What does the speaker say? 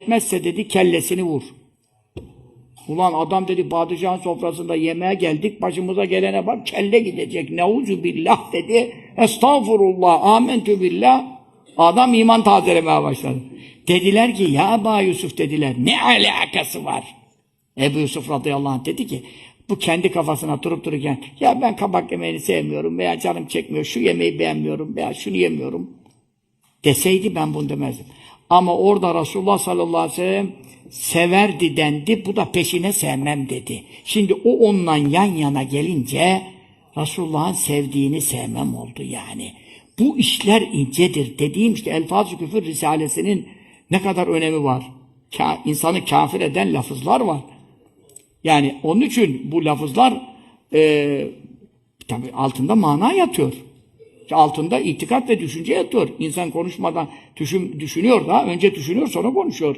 etmezse dedi kellesini vur. Ulan adam dedi padişahın sofrasında yemeğe geldik başımıza gelene bak kelle gidecek. Neuzu billah dedi. Estağfurullah amentü billah. Adam iman tazelemeye başladı. Dediler ki ya Eba Yusuf dediler ne alakası var? Ebu Yusuf radıyallahu anh dedi ki bu kendi kafasına durup dururken ya ben kabak yemeğini sevmiyorum veya canım çekmiyor şu yemeği beğenmiyorum veya şunu yemiyorum deseydi ben bunu demezdim. Ama orada Resulullah sallallahu aleyhi ve sellem severdi dendi. Bu da peşine sevmem dedi. Şimdi o onunla yan yana gelince Resulullah'ın sevdiğini sevmem oldu yani. Bu işler incedir. Dediğim işte Elfaz-ı Küfür Risalesi'nin ne kadar önemi var. Ka insanı kafir eden lafızlar var. Yani onun için bu lafızlar e, tabii altında mana yatıyor. Altında itikat ve düşünce yatıyor. İnsan konuşmadan düşün, düşünüyor da önce düşünüyor sonra konuşuyor.